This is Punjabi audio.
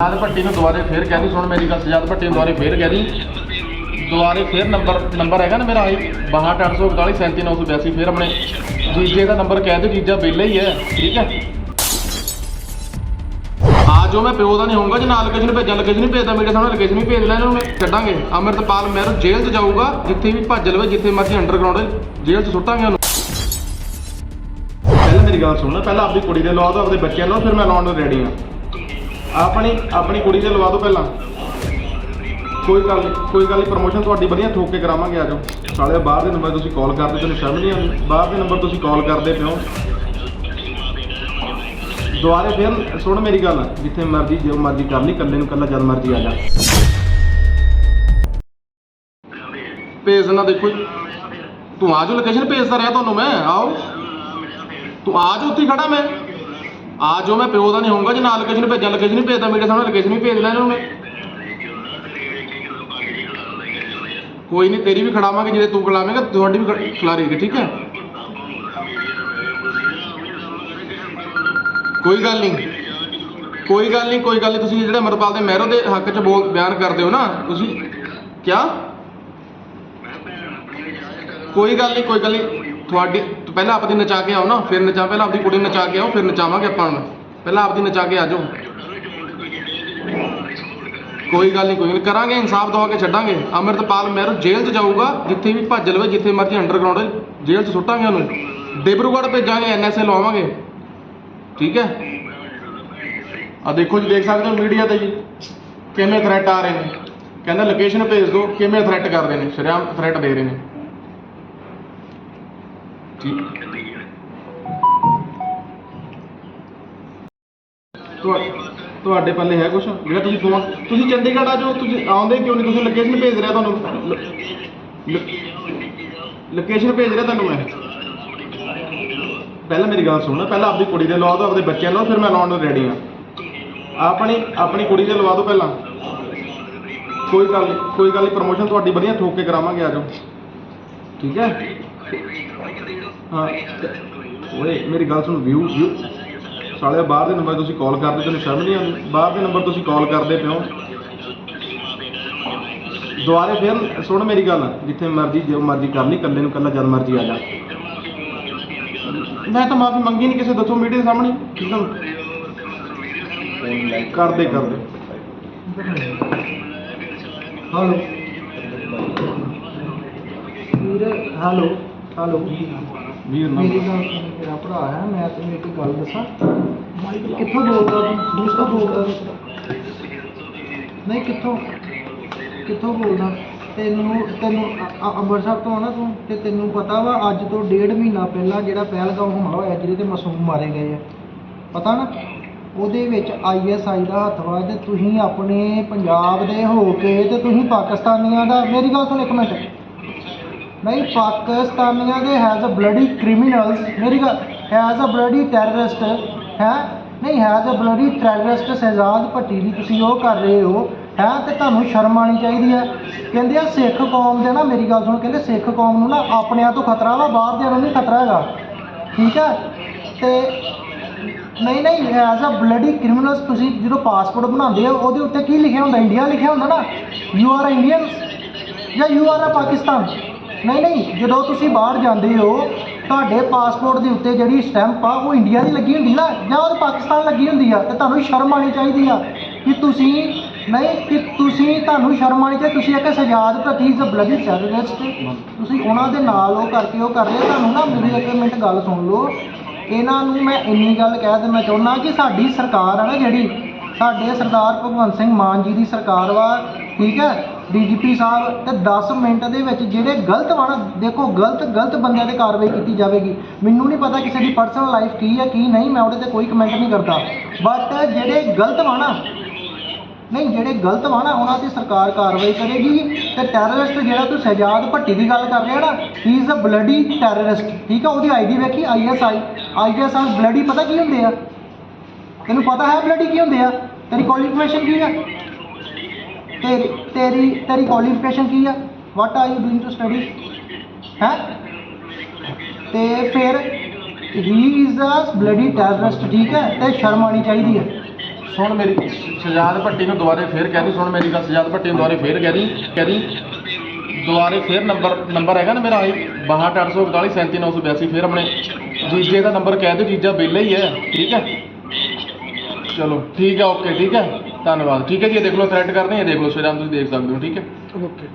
ਸਜਾਦ ਭੱਟੀ ਨੂੰ ਦੁਬਾਰੇ ਫੇਰ ਕਹਿ ਦੀ, ਸੁਣ ਮੇਰੀ ਗੱਲ ਸਜਾਦ ਭੱਟੀ ਨੂੰ ਦੁਬਾਰੇ ਫੇਰ ਕਹਿ ਦੀ। ਦੁਬਾਰੇ ਫੇਰ ਨੰਬਰ ਨੰਬਰ ਹੈਗਾ ਨਾ ਮੇਰਾ ਆਈ 62841 37982 ਫੇਰ ਆਪਣੇ ਜੀਜੇ ਦਾ ਨੰਬਰ ਕਹਿ ਦਿਓ ਜੀਜਾ ਵਿਹਲਾ ਹੀ ਹੈ, ਠੀਕ ਹੈ? ਆ ਜੋ ਮੈਂ ਪਿਓ ਦਾ ਨਹੀਂ ਹੋਊਗਾ, ਜੇ ਨਾਲ ਲੋਕੇਸ਼ਨ ਭੇਜਾਂ ਲੋਕੇਸ਼ਨ ਨਹੀਂ ਭੇਜਦਾ, ਮੇਰੇ ਸਾਹਮਣੇ ਲੋਕੇਸ਼ਨ ਵੀ ਭੇਜ ਲੈ ਇਹਨਾਂ ਨੂੰ ਮੈਂ ਕੱਢਾਂਗੇ ਅਮਰਤਪਾਲ ਮਹਿਰੋ ਜੇਲ੍ਹ 'ਚ ਜਾਊਗਾ, ਜਿੱਥੇ ਵੀ ਭੱਜ ਲਵੇ, ਜਿੱਥੇ ਮਰਜ਼ੀ ਅੰਡਰਗਰਾਉਂਡ ਜੇਲ੍ਹ 'ਚ ਸੁੱਟਾਂਗੇ ਉਹਨੂੰ। ਪਹਿਲਾਂ ਮੇਰੀ ਗੱਲ ਸੁਣਨਾ ਪਹਿਲਾਂ ਆਪਦੀ ਕੁੜੀ ਦੇ ਲਵਾ ਦਿਓ ਆਪਦੇ ਬੱਚਿਆਂ ਨੂੰ, ਫਿਰ ਮੈਂ ਲਾਉਣ ਨੂੰ ਰੈਡੀ ਹਾਂ। ਆਪਣੀ ਆਪਣੀ ਕੁੜੀ ਦੇ ਲਵਾ ਦਿਓ ਪਹਿਲਾਂ। ਕੋਈ ਗੱਲ ਨਹੀਂ, ਕੋਈ ਗੱਲ ਨਹੀਂ ਪ੍ਰਮੋਸ਼ਨ ਤੁਹਾਡੀ ਵਧੀਆ, ਠੋਕ ਕੇ ਕਰਾਵਾਂਗੇ, ਆ ਜਾਓ। ਸਾਲੇ ਬਾਹਰ ਦੇ ਨੰਬਰ ਤੁਸੀਂ ਕਾਲ ਕਰਦੇ ਤੁਹਾਨੂੰ ਸਮਝ ਨਹੀਂ ਆਉਂਦੀ? ਬਾਹਰ ਦੇ ਨੰਬਰ ਤੁਸੀਂ ਕਾਲ ਕਰਦੇ ਪਿਓ। ਦੁਆਰੇ ਫਿਰ ਸੁਣ ਮੇਰੀ ਗੱਲ, ਜਿੱਥੇ ਮਰਜ਼ੀ, ਜੋ ਮਰਜ਼ੀ ਕਰ ਲਈ, ਇਕੱਲੇ ਨੂੰ ਇਕੱਲਾ ਜਦ ਮਰਜ਼ੀ ਆ ਜਾ। ਭੇਜ ਦੇਣਾ ਦੇਖੋ ਜੀ। ਤੂੰ ਆ ਜਾਓ ਲੋਕੇਸ਼ਨ ਭੇਜਦਾ ਰਿਹਾ ਤੁਹਾਨੂੰ ਮੈਂ, ਆਓ। ਤੂੰ ਆ ਜਾਓ, ਉੱਥੇ ਹੀ ਖੜਾ ਮੈਂ। ਆ ਜਾਓ, ਮੈਂ ਪਿਓ ਦਾ ਨਹੀਂ ਹੋਊਗਾ, ਜੇ ਨਾਲ ਲੋਕੇਸ਼ਨ ਭੇਜਾਂ ਲੋਕੇਸ਼ਨ ਨਹੀਂ ਭੇਜਦਾ, ਮੇਰੇ ਸਾਹਮਣੇ ਲੋਕੇਸ਼ਨ ਵੀ ਭੇਜ ਲੈ ਇਹਨਾਂ ਨੂੰ ਮੈਂ। ਕੋਈ ਨਹੀਂ, ਤੇਰੀ ਵੀ ਖੜਾਵਾਂਗੇ ਜਿਹਦੇ ਤੂੰ ਖਿਲਾਵੇਂਗਾ ਤੁਹਾਡੀ ਵੀ ਖਿਲਾਰੇਗੀ ਠੀਕ ਹੈ? ਕੋਈ ਗੱਲ ਨਹੀਂ, ਕੋਈ ਗੱਲ ਨਹੀਂ, ਕੋਈ ਗੱਲ ਨਹੀਂ, ਤੁਸੀਂ ਜਿਹੜੇ ਅਮਰਪਾਲ ਦੇ ਮਹਿਰੋ ਦੇ ਹੱਕ 'ਚ ਬੋਲ ਬਿਆਨ ਕਰਦੇ ਹੋ ਨਾ, ਤੁਸੀਂ ਕਿਆ? ਕੋਈ ਗੱਲ ਨਹੀਂ, ਕੋਈ ਗੱਲ ਨਹੀਂ। ਤੁਹਾਡੀ ਪਹਿਲਾਂ ਆਪਦੀ ਨਚਾ ਕੇ ਆਓ ਨਾ, ਫਿਰ ਨਚਾ ਪਹਿਲਾਂ ਆਪਦੀ ਕੁੜੀ ਨਚਾ ਕੇ ਆਓ, ਫਿਰ ਨਚਾਵਾਂਗੇ ਆਪਾਂ ਹੁਣ। ਪਹਿਲਾਂ ਆਪਦੀ ਨਚਾ ਕੇ ਆ ਜਾਓ। ਕੋਈ ਗੱਲ ਨਹੀਂ ਕੋਈ ਨਹੀਂ ਕਰਾਂਗੇ, ਇਨਸਾਫ ਦਵਾ ਕੇ ਛੱਡਾਂਗੇ। ਅਮਰਤਪਾਲ ਮਹਿਰੂ ਜੇਲ੍ਹ 'ਚ ਜਾਊਗਾ, ਜਿੱਥੇ ਵੀ ਭੱਜ ਲਵੇ, ਜਿੱਥੇ ਮਰਜ਼ੀ ਅੰਡਰਗਰਾਉਂਡ ਜੇਲ੍ਹ 'ਚ ਸੁੱਟਾਂਗੇ ਉਹਨੂੰ। ਡਿਬਰੂਗੜ੍ਹ ਭੇਜਾਂਗੇ ਐਨਐਸਏ ਲਵਾਵਾਂਗੇ। ਠੀਕ ਹੈ? ਆ ਦੇਖੋ ਜੀ, ਦੇਖ ਸਕਦੇ ਹੋ ਮੀਡੀਆ ਤੇ ਜੀ, ਕਿਵੇਂ ਥ੍ਰੈਟ ਆ ਰਹੇ ਨੇ। ਕਹਿੰਦਾ ਲੋਕੇਸ਼ਨ ਭੇਜ ਦਿਓ, ਕਿਵੇਂ ਥ੍ਰੈਟ ਰਹੇ ਨੇ। ਸ਼ਰਿਆਮ ਥ੍ਰੈਟ ਦੇ ਰਹੇ ਨੇ। ਤੁਹਾਡੇ ਪੱਲੇ ਹੈ ਕੁਛ? ਜਿਹੜਾ ਤੁਸੀਂ ਫੋਨ ਤੁਸੀਂ ਚੰਡੀਗੜ੍ਹ ਆ ਜਾਓ, ਤੁਸੀਂ ਆਉਂਦੇ ਕਿਉਂ ਨਹੀਂ? ਤੁਸੀਂ ਲੋਕੇਸ਼ਨ ਭੇਜ ਰਿਹਾ ਤੁਹਾਨੂੰ। ਲੋਕੇਸ਼ਨ ਭੇਜ ਰਿਹਾ ਤੁਹਾਨੂੰ ਮੈਂ। ਪਹਿਲਾਂ ਮੇਰੀ ਗੱਲ ਸੁਣੋ, ਪਹਿਲਾਂ ਆਪਣੀ ਕੁੜੀ ਦੇ ਲਵਾ ਦਿਓ ਆਪਣੇ ਬੱਚਿਆਂ ਨੂੰ, ਫਿਰ ਮੈਂ ਲਾਉਣ ਨੂੰ ਰੈਡੀ ਹਾਂ ਆਪਣੀ ਆਪਣੀ ਕੁੜੀ ਦੇ ਲਵਾ ਦਿਓ ਪਹਿਲਾਂ। ਕੋਈ ਗੱਲ ਨਹੀਂ ਕੋਈ ਗੱਲ ਨਹੀਂ ਪ੍ਰਮੋਸ਼ਨ ਤੁਹਾਡੀ ਵਧੀਆ, ਠੋਕ ਕੇ ਕਰਾਵਾਂਗੇ, ਆ ਜਾਓ। ਠੀਕ ਹੈ? ਹਾਂ ਓਏ ਮੇਰੀ ਗੱਲ ਸੁਣ ਵਿਊ ਵਿਊ ਸਾਲੇ ਬਾਹਰ ਦੇ ਨੰਬਰ ਤੁਸੀਂ ਕਾਲ ਕਰਦੇ ਤੁਹਾਨੂੰ ਸ਼ਰਮ ਨਹੀਂ ਆਉਂਦੀ? ਬਾਹਰ ਦੇ ਨੰਬਰ ਤੁਸੀਂ ਕਾਲ ਕਰਦੇ ਪਿਓ ਦੁਆਰੇ ਫਿਰ ਸੁਣ ਮੇਰੀ ਗੱਲ ਜਿੱਥੇ ਮਰਜ਼ੀ ਜੋ ਮਰਜ਼ੀ ਕਰ ਲਈ ਇਕੱਲੇ ਨੂੰ ਇਕੱਲਾ ਜਦ ਮਰਜ਼ੀ ਆ ਜਾ। ਮੈਂ ਤਾਂ ਮਾਫੀ ਮੰਗੀ ਨਹੀਂ ਕਿਸੇ ਦੱਸੋ ਮੀਡੀਆ ਦੇ ਸਾਹਮਣੇ। ਠੀਕ ਹੈ ਕਰਦੇ ਕਰਦੇ। ਹੈਲੋ ਵੀਰੇ ਹੈਲੋ ਹੈਲੋ। ਵੀਰ ਨਾ ਮੇਰੀ ਗੱਲ ਸੁਣ ਮੇਰਾ ਭਰਾ ਹੈ ਮੈਂ ਤੈਨੂੰ ਇੱਕ ਗੱਲ ਦੱਸਾਂ। ਕਿੱਥੋਂ ਬੋਲਦਾ ਤੂੰ? ਦੂਸਰਾ ਬੋਲਦਾ ਨਹੀਂ ਕਿੱਥੋਂ? ਕਿੱਥੋਂ ਬੋਲਦਾ? ਤੈਨੂੰ ਤੈਨੂੰ ਅ- ਅ- ਅੰਮ੍ਰਿਤਸਰ ਤੋਂ ਆਣਾ ਤੂੰ? ਤੇ ਤੈਨੂੰ ਪਤਾ ਵਾ ਅੱਜ ਤੋਂ ਡੇਢ ਮਹੀਨਾ ਪਹਿਲਾਂ ਜਿਹੜਾ ਪਹਿਲਗਾਮ ਹਮਲਾ ਹੋਇਆ ਜਿਹਦੇ ਤੇ ਮਾਸੂਮ ਮਾਰੇ ਗਏ ਆ। ਪਤਾ ਨਾ? ਉਹਦੇ ਵਿੱਚ ਆਈਐਸਆਈ ਦਾ ਹੱਥ ਵਾ ਤੇ ਤੁਸੀਂ ਆਪਣੇ ਪੰਜਾਬ ਦੇ ਹੋ ਕੇ ਤੇ ਤੁਸੀਂ ਪਾਕਿਸਤਾਨੀਆਂ ਦਾ। ਮੇਰੀ ਗੱਲ ਸੁਣ ਇੱਕ ਮਿੰਟ। ਨਹੀਂ, ਪਾਕਿਸਤਾਨੀਆਂ ਦੇ ਹੈਜ਼ ਅ ਬਲੱਡੀ ਕ੍ਰਿਮੀਨਲਸ ਮੇਰੀ ਗੱਲ ਹੈਜ਼ ਅ ਬਲੱਡੀ ਟੈਰਰਿਸਟ ਹੈ? ਨਹੀਂ has a bloody terrorist Shahzad Bhatti ਦੀ ਤੁਸੀਂ ਉਹ ਕਰ ਰਹੇ ਹੋ, ਹੈ? ਤੇ ਤੁਹਾਨੂੰ ਸ਼ਰਮ ਆਣੀ ਚਾਹੀਦੀ ਹੈ। ਕਹਿੰਦੇ ਆ, ਸਿੱਖ ਕੌਮ ਦੇ ਨਾ, ਮੇਰੀ ਗੱਲ ਸੁਣ, ਕਹਿੰਦੇ ਸਿੱਖ ਕੌਮ ਨੂੰ ਨਾ ਆਪਣਿਆਂ ਤੋਂ ਖਤਰਾ ਵਾ, ਬਾਹਰ ਦੇ ਨੂੰ ਨਹੀਂ ਖਤਰਾ ਹੈਗਾ। ਠੀਕ ਹੈ? ਤੇ ਨਹੀਂ ਨਹੀਂ ਐਜ਼ ਅ ਬਲੱਡੀ ਕ੍ਰਿਮੀਨਲਸ ਤੁਸੀਂ ਜਦੋਂ ਪਾਸਪੋਰਟ ਬਣਾਉਂਦੇ ਹੋ, ਉਹਦੇ ਉੱਤੇ ਕੀ ਲਿਖਿਆ ਹੁੰਦਾ? ਇੰਡੀਆ ਲਿਖਿਆ ਹੁੰਦਾ ਨਾ? ਯੂ ਆਰ ਇੰਡੀਅਨ ਜਾਂ ਯੂ ਆਰ ਆ ਪਾਕਿਸਤਾਨ ਨਹੀਂ ਨਹੀਂ, ਜਦੋਂ ਤੁਸੀਂ ਬਾਹਰ ਜਾਂਦੇ ਹੋ, ਤੁਹਾਡੇ ਪਾਸਪੋਰਟ ਦੇ ਉੱਤੇ ਜਿਹੜੀ ਸਟੈਂਪ ਆ, ਉਹ ਇੰਡੀਆ ਦੀ ਲੱਗੀ ਹੁੰਦੀ ਨਾ, ਜਾਂ ਉਹ ਪਾਕਿਸਤਾਨ ਲੱਗੀ ਹੁੰਦੀ ਆ, ਤੇ ਤੁਹਾਨੂੰ ਸ਼ਰਮ ਆਣੀ ਚਾਹੀਦੀ ਆ ਕਿ ਤੁਸੀਂ, ਨਹੀਂ, ਕਿ ਤੁਸੀਂ, ਤੁਹਾਨੂੰ ਸ਼ਰਮ ਆਣੀ ਚਾਹੀਦੀ, ਤੁਸੀਂ ਇੱਕ ਸਜਾਦ ਪ੍ਰਤੀ ਇਜ਼ ਬਲੱਡੀ ਟੈਰਰਿਸਟ ਤੁਸੀਂ ਉਹਨਾਂ ਦੇ ਨਾਲ ਉਹ ਕਰਕੇ ਉਹ ਕਰ ਰਹੇ ਤੁਹਾਨੂੰ ਨਾ ਮੇਰੀ ਇੱਕ ਮਿੰਟ ਗੱਲ ਸੁਣ ਲਓ। ਇਹਨਾਂ ਨੂੰ ਮੈਂ ਇੰਨੀ ਗੱਲ ਕਹਿ ਦੇਣਾ ਚਾਹੁੰਦਾ ਕਿ ਸਾਡੀ ਸਰਕਾਰ ਆ ਨਾ ਜਿਹੜੀ, ਸਾਡੇ ਸਰਦਾਰ ਭਗਵੰਤ ਸਿੰਘ ਮਾਨ ਜੀ ਦੀ ਸਰਕਾਰ ਵਾ, ਠੀਕ ਹੈ? ਡੀਜੀਪੀ ਸਾਹਿਬ ਤੇ 10 ਮਿੰਟ ਦੇ ਵਿੱਚ ਜਿਹੜੇ ਗਲਤ ਵਾ ਨਾ ਦੇਖੋ, ਗਲਤ ਗਲਤ ਬੰਦਿਆਂ ਤੇ ਕਾਰਵਾਈ ਕੀਤੀ ਜਾਵੇਗੀ। ਮੈਨੂੰ ਨਹੀਂ ਪਤਾ ਕਿਸੇ ਦੀ ਪਰਸਨਲ ਲਾਈਫ ਕੀ ਹੈ, ਕੀ ਨਹੀਂ, ਮੈਂ ਉਹਦੇ ਤੇ ਕੋਈ ਕਮੈਂਟ ਨਹੀਂ ਕਰਦਾ। ਬਟ ਜਿਹੜੇ ਗਲਤ ਵਾ ਨਾ ਨਹੀਂ, ਜਿਹੜੇ ਗਲਤ ਵਾ ਨਾ ਉਹਨਾਂ ਤੇ ਸਰਕਾਰ ਕਾਰਵਾਈ ਕਰੇਗੀ। ਤੇ ਟੈਰਰਿਸਟ ਜਿਹੜਾ ਤੂੰ ਸਜਾਦ ਭੱਟੀ ਦੀ ਗੱਲ ਕਰ ਰਿਹਾ ਨਾ he is a bloody terrorist ਠੀਕ ਆ, ਉਹਦੀ ਆਈਡੀ ਵੇਖੀ ਆਈਐਸਆਈ ਆਈਐਸਆਈ ਬਲੱਡੀ ਪਤਾ ਕੀ ਹੁੰਦੇ ਆ? ਤੈਨੂੰ ਪਤਾ ਹੈ ਬਲੱਡੀ ਕੀ ਹੁੰਦੇ ਆ? ਤੇਰੀ ਕੁਆਲੀਫਿਕੇਸ਼ਨ ਕੀ ਹੈ? ਤੇਰੀ ਤੇਰੀ ਤੇਰੀ ਕੁਆਲੀਫਿਕੇਸ਼ਨ ਕੀ ਆ? What are you doing to study ਹੈ? ਤੇ ਫਿਰ he is a bloody terrorist ਠੀਕ ਹੈ? ਤੇ ਸ਼ਰਮ ਆਣੀ ਚਾਹੀਦੀ ਹੈ। ਸੁਣ ਮੇਰੀ ਸਜਾਦ ਭੱਟੀ ਨੂੰ ਦੁਬਾਰੇ ਫੇਰ ਕਹਿ ਦੀ, ਸੁਣ ਮੇਰੀ ਗੱਲ ਸਜਾਦ ਭੱਟੀ ਨੂੰ ਦੁਬਾਰੇ ਫੇਰ ਕਹਿ ਦੀ ਕਹਿ ਦੀ, ਦੁਬਾਰੇ ਫੇਰ ਨੰਬਰ ਨੰਬਰ ਹੈਗਾ ਨਾ ਮੇਰਾ ਆਈ 62841 37982 ਫੇਰ ਆਪਣੇ ਜੀਜੇ ਦਾ ਨੰਬਰ ਕਹਿ ਦਿਓ, ਜੀਜਾ ਵਿਹਲਾ ਹੀ ਹੈ, ਠੀਕ ਹੈ? ਚਲੋ, ਠੀਕ ਹੈ ਓਕੇ ਠੀਕ ਹੈ? ਧੰਨਵਾਦ। ਠੀਕ ਹੈ ਜੀ, ਇਹ ਦੇਖ ਲਓ ਥ੍ਰੈਡ ਕਰਨੀ ਹੈ ਦੇਖ ਲਓ, ਸਵੇਰਾਂ ਤੁਸੀਂ ਦੇਖ ਸਕਦੇ ਹੋ, ਠੀਕ ਹੈ? ਓਕੇ।